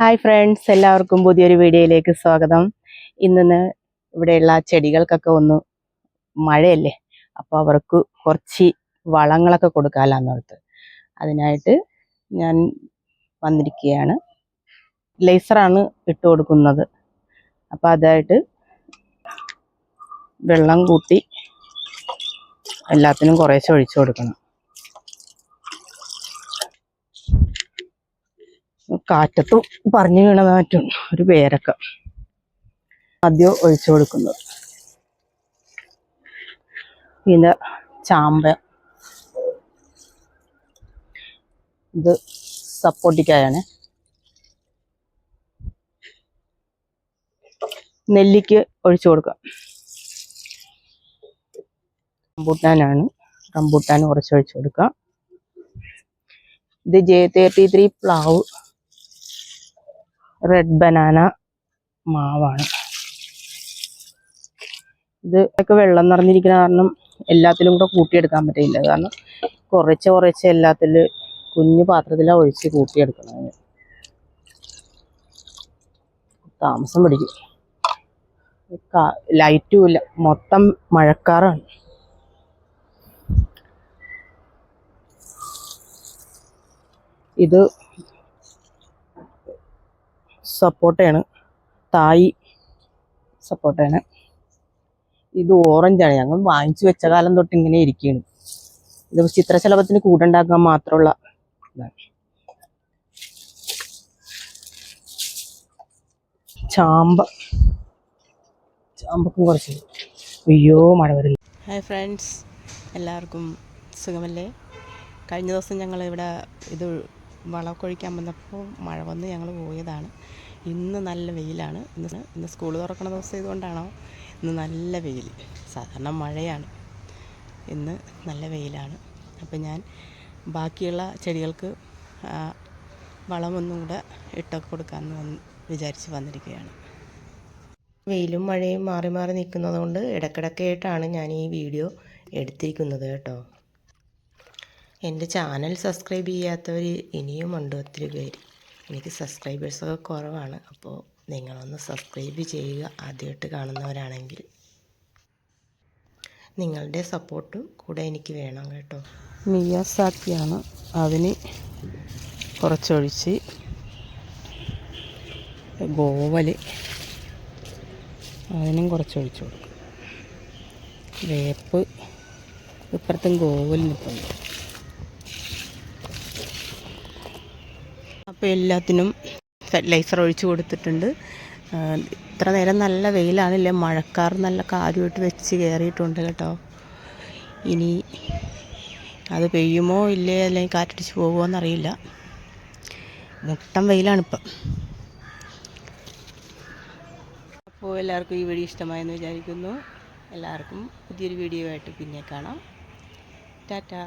Hi friends എല്ലാവർക്കും പുതിയൊരു വീഡിയോയിലേക്ക് സ്വാഗതം. ഇന്ന് ഇവിടെയുള്ള ചെടികൾക്കൊക്കെ ഒന്ന് മഴയല്ലേ അപ്പോൾ അവർക്ക് കുറച്ച് വളങ്ങളൊക്കെ കൊടുക്കാമല്ലോന്നോർത്ത് അതിനായിട്ട് ഞാൻ വന്നിരിക്കുകയാണ്. ലേസറാണ് ഇട്ട് കൊടുക്കുന്നത്. അപ്പോൾ അതായിട്ട് വെള്ളം കൂട്ടി എല്ലാത്തിനും കുറേശ്ശെ ഒഴിച്ചു കൊടുക്കണം. കാറ്റത്തും പറഞ്ഞു വീണതാറ്റും ഒരു പേരക്ക ആദ്യം ഒഴിച്ചു കൊടുക്കുന്നത്. പിന്നെ ചാമ്പ. ഇത് സപ്പോർട്ടിക്കായാണ് നെല്ലിക്ക് ഒഴിച്ചു കൊടുക്കാം. റംബൂട്ടാനാണ്. റംബൂട്ടാൻ കുറച്ച് ഒഴിച്ചു കൊടുക്കാം. ഇത് ജെ തേർട്ടി ത്രീ പ്ലാവ് റെഡ് ബനാന മാവാണ്. ഇത് ഒക്കെ വെള്ളം നിറഞ്ഞിരിക്കുന്ന കാരണം എല്ലാത്തിലും കൂടെ കൂട്ടിയെടുക്കാൻ പറ്റില്ല കാരണം കുറച്ച് കുറച്ച് എല്ലാത്തിൽ കുഞ്ഞു പാത്രത്തിലാണ് ഒഴിച്ച് കൂട്ടിയെടുക്കുന്നത്. താമസം പിടിക്കും. ലൈറ്റും ഇല്ല. മൊത്തം മഴക്കാറാണ്. ഇത് സപ്പോട്ടയാണ് തായി സപ്പോട്ടയാണ് ഇത് ഓറഞ്ചാണ്. ഞങ്ങൾ വാങ്ങിച്ചു വെച്ച കാലം തൊട്ട് ഇങ്ങനെ ഇരിക്കുകയാണ് ഇത് ചിത്രശലഭത്തിന് കൂടുണ്ടാക്കാൻ മാത്രമുള്ള ഇതാണ്. ചാമ്പ. ചാമ്പക്കും കുറച്ച്. അയ്യോ മഴ വരുന്നു ഹായ് ഫ്രണ്ട്സ്. എല്ലാവർക്കും സുഖമല്ലേ? കഴിഞ്ഞ ദിവസം ഞങ്ങൾ ഇവിടെ ഇത് വളമൊക്കെ ഒഴിക്കാൻ വന്നപ്പോൾ മഴ വന്ന് ഞങ്ങൾ പോയതാണ്. ഇന്ന് നല്ല വെയിലാണ്. ഇന്ന് ഇന്ന് സ്കൂൾ തുറക്കണ ദിവസം ഇതുകൊണ്ടാണോ ഇന്ന് നല്ല വെയിൽ. സാധാരണ മഴയാണ്. ഇന്ന് നല്ല വെയിലാണ്. അപ്പോൾ ഞാൻ ബാക്കിയുള്ള ചെടികൾക്ക് വളമൊന്നും കൂടെ ഇട്ടൊക്കെ കൊടുക്കാമെന്ന് വന്ന് വിചാരിച്ച് വന്നിരിക്കുകയാണ്. വെയിലും മഴയും മാറി മാറി നിൽക്കുന്നതുകൊണ്ട് ഇടയ്ക്കിടയ്ക്കായിട്ടാണ് ഞാൻ ഈ വീഡിയോ എടുത്തിരിക്കുന്നത് കേട്ടോ. എന്റെ ചാനൽ സബ്സ്ക്രൈബ് ചെയ്യാത്തവർ ഇനിയുമുണ്ട് ഒത്തിരി പേര്. എനിക്ക് സബ്സ്ക്രൈബേഴ്സൊക്കെ കുറവാണ്. അപ്പോൾ നിങ്ങളൊന്ന് സബ്സ്ക്രൈബ് ചെയ്യുക. ആദ്യമായിട്ട് കാണുന്നവരാണെങ്കിൽ നിങ്ങളുടെ സപ്പോർട്ടും കൂടെ എനിക്ക് വേണം കേട്ടോ. മിയാസാക്കിയാണ് അതിന് കുറച്ചൊഴിച്ച് ഗോവൽ അതിനും കുറച്ചൊഴിച്ച് കൊടുക്കും. വേപ്പ് ഇപ്പുറത്തും ഗോവൽ നിൽപ്പുണ്ട് അപ്പോൾ എല്ലാത്തിനും ഫെർട്ടിലൈസർ ഒഴിച്ചു കൊടുത്തിട്ടുണ്ട്. ഇത്ര നേരം നല്ല വെയിലാണില്ലേ? മഴക്കാർ നല്ല കാര്യമായിട്ട് വെച്ച് കയറിയിട്ടുണ്ട് കേട്ടോ. ഇനി അത് പെയ്യുമോ ഇല്ലേ? അല്ലെങ്കിൽ കാറ്റടിച്ച് പോകുമോ എന്നറിയില്ല. മുട്ടം വെയിലാണിപ്പം. അപ്പോൾ എല്ലാവർക്കും ഈ വീഡിയോ ഇഷ്ടമായെന്ന് വിചാരിക്കുന്നു. എല്ലാവർക്കും പുതിയൊരു വീഡിയോ ആയിട്ട് പിന്നെ കാണാം. ടാറ്റാ.